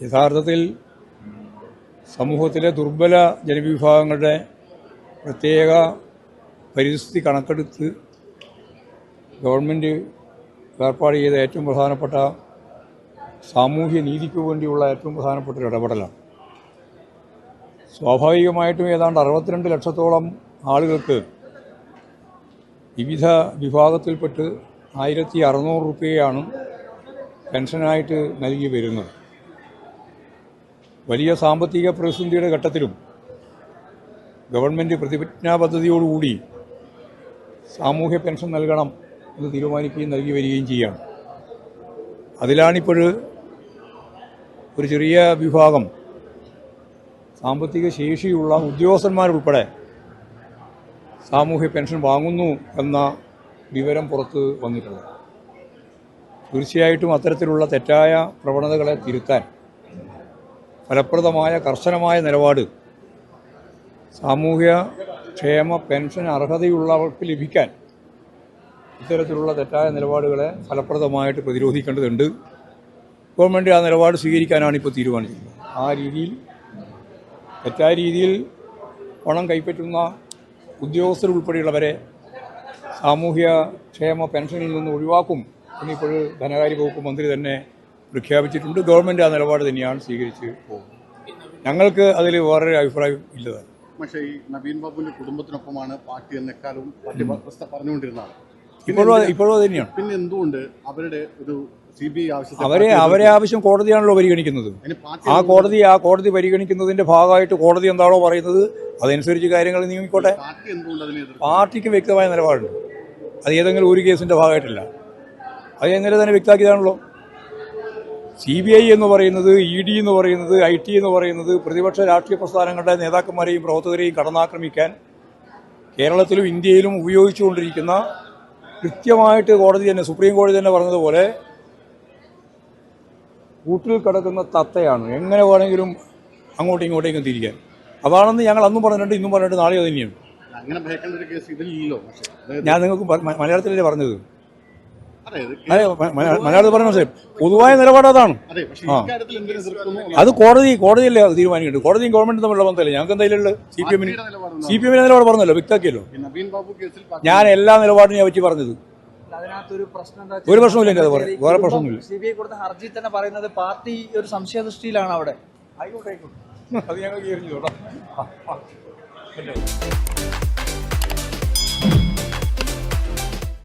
യഥാർത്ഥത്തിൽ സമൂഹത്തിലെ ദുർബല ജനവിഭാഗങ്ങളുടെ പ്രത്യേക പരിസ്ഥിതി കണക്കെടുത്ത് ഗവൺമെന്റ് ഏർപ്പാട് ചെയ്ത ഏറ്റവും പ്രധാനപ്പെട്ട സാമൂഹ്യ നീതിക്ക് വേണ്ടിയുള്ള ഏറ്റവും പ്രധാനപ്പെട്ട ഒരു ഇടപെടലാണ്. സ്വാഭാവികമായിട്ടും ഏതാണ്ട് അറുപത്തിരണ്ട് ലക്ഷത്തോളം ആളുകൾക്ക് വിവിധ വിഭാഗത്തിൽപ്പെട്ട് ആയിരത്തി അറുന്നൂറ് രൂപയാണ് പെൻഷനായിട്ട് നൽകി വരുന്നത്. വലിയ സാമ്പത്തിക പ്രതിസന്ധിയുടെ ഘട്ടത്തിലും ഗവൺമെന്റ് പ്രതിജ്ഞാ പദ്ധതിയോടുകൂടി സാമൂഹ്യ പെൻഷൻ നൽകണം എന്ന് തീരുമാനിക്കുകയും നൽകി വരികയും ചെയ്യുകയാണ് അതിലാണിപ്പോൾ ഒരു ചെറിയ വിഭാഗം സാമ്പത്തിക ശേഷിയുള്ള ഉദ്യോഗസ്ഥന്മാരുൾപ്പെടെ സാമൂഹ്യ പെൻഷൻ വാങ്ങുന്നു എന്ന വിവരം പുറത്ത് വന്നിട്ടുള്ളത്. തീർച്ചയായിട്ടും അത്തരത്തിലുള്ള തെറ്റായ പ്രവണതകളെ തിരുത്താൻ ഫലപ്രദമായ കർശനമായ നിലപാട്. സാമൂഹ്യ ക്ഷേമ പെൻഷൻ അർഹതയുള്ളവർക്ക് ലഭിക്കാൻ ഇത്തരത്തിലുള്ള തെറ്റായ നിലപാടുകളെ ഫലപ്രദമായിട്ട് പ്രതിരോധിക്കേണ്ടതുണ്ട്. ഗവൺമെന്റ് ആ നിലപാട് സ്വീകരിക്കാനാണ് ഇപ്പോൾ തീരുമാനിച്ചിട്ടുള്ളത് ആ രീതിയിൽ തെറ്റായ രീതിയിൽ പണം കൈപ്പറ്റുന്ന ഉദ്യോഗസ്ഥരുൾപ്പെടെയുള്ളവരെ സാമൂഹ്യ ക്ഷേമ പെൻഷനിൽ നിന്ന് ഒഴിവാക്കും. എന്നിപ്പോൾ ധനകാര്യ വകുപ്പ് മന്ത്രി തന്നെ പ്രഖ്യാപിച്ചിട്ടുണ്ട്. ഗവൺമെന്റ് ആ നിലപാട് തന്നെയാണ് സ്വീകരിച്ച് പോകുന്നത്. ഞങ്ങൾക്ക് അതിൽ വേറൊരു അഭിപ്രായം ഇല്ലതാണ്. പക്ഷേ ഈ നവീൻ ബാബുവിന്റെ കുടുംബത്തിനൊപ്പമാണ് പാർട്ടി എന്നെക്കാളും പാർട്ടി പറഞ്ഞുകൊണ്ടിരുന്നതാണ് ഇപ്പോഴും ഇപ്പോഴും തന്നെയാണ്. പിന്നെ എന്തുകൊണ്ട് അവരുടെ ഒരു സി ബി അവരെ അവരെ ആവശ്യം കോടതിയാണല്ലോ പരിഗണിക്കുന്നത്. ആ കോടതി ആ കോടതി പരിഗണിക്കുന്നതിന്റെ ഭാഗമായിട്ട് കോടതി എന്താണോ പറയുന്നത് അതനുസരിച്ച് കാര്യങ്ങൾ നീങ്ങിക്കോട്ടെ. പാർട്ടിക്ക് വ്യക്തമായ നിലപാടുണ്ട്. അത് ഏതെങ്കിലും ഒരു കേസിന്റെ ഭാഗമായിട്ടില്ല. അത് എങ്ങനെ തന്നെ വ്യക്തമാക്കിയതാണല്ലോ? സി ബി ഐ എന്ന് പറയുന്നത് ഇ ഡി എന്ന് പറയുന്നത് ഐ ടി എന്ന് പറയുന്നത് പ്രതിപക്ഷ രാഷ്ട്രീയ പ്രസ്ഥാനങ്ങളുടെ നേതാക്കന്മാരെയും പ്രവർത്തകരെയും കടന്നാക്രമിക്കാൻ കേരളത്തിലും ഇന്ത്യയിലും ഉപയോഗിച്ചുകൊണ്ടിരിക്കുന്ന കൃത്യമായിട്ട് കോടതി തന്നെ സുപ്രീം കോടതി തന്നെ പറഞ്ഞതുപോലെ കൂട്ടിൽ കിടക്കുന്ന തത്തയാണ്. എങ്ങനെ വേണമെങ്കിലും അങ്ങോട്ടും ഇങ്ങോട്ടേക്കും തിരിക്കാൻ. അതാണെന്ന് ഞങ്ങൾ അന്നും പറഞ്ഞിട്ടുണ്ട് ഇന്നും പറഞ്ഞിട്ട് നാളെ അത് തന്നെയാണ്. ഞാൻ നിങ്ങൾക്ക് മലയാളത്തിലല്ലേ പറഞ്ഞത്? മലയാളത്തിൽ പറഞ്ഞ മനസ്സിലായി പൊതുവായ നിലപാട് അതാണ്. അതെ കോടതി കോടതിയല്ലേ അത് തീരുമാനിക്കുന്നത് കോടതിയും ഗവൺമെന്റും തമ്മിലുള്ള ബന്ധമല്ല? ഞങ്ങൾക്ക് എന്തായാലും സി പി എമ്മിന് സി പി എമ്മിന്റെ നിലപാട് പറഞ്ഞല്ലോ വ്യക്തമാക്കിയല്ലോ. നവീൻ ബാബു കേസിൽ ഞാൻ എല്ലാ നിലപാടും ഞാൻ പറ്റി പറഞ്ഞത്. ഒരു പ്രശ്നമില്ല എനിക്ക് അത് പറയും വേറെ പ്രശ്നമൊന്നുമില്ല. സി ബി ഐ കൊടുത്ത ഹർജി തന്നെ പറയുന്നത് പാർട്ടി ഒരു സംശയദൃഷ്ടിയിലാണ് അവിടെ. ആയിക്കോട്ടെ ആയിക്കോട്ടെ. അത് ഞങ്ങൾക്ക്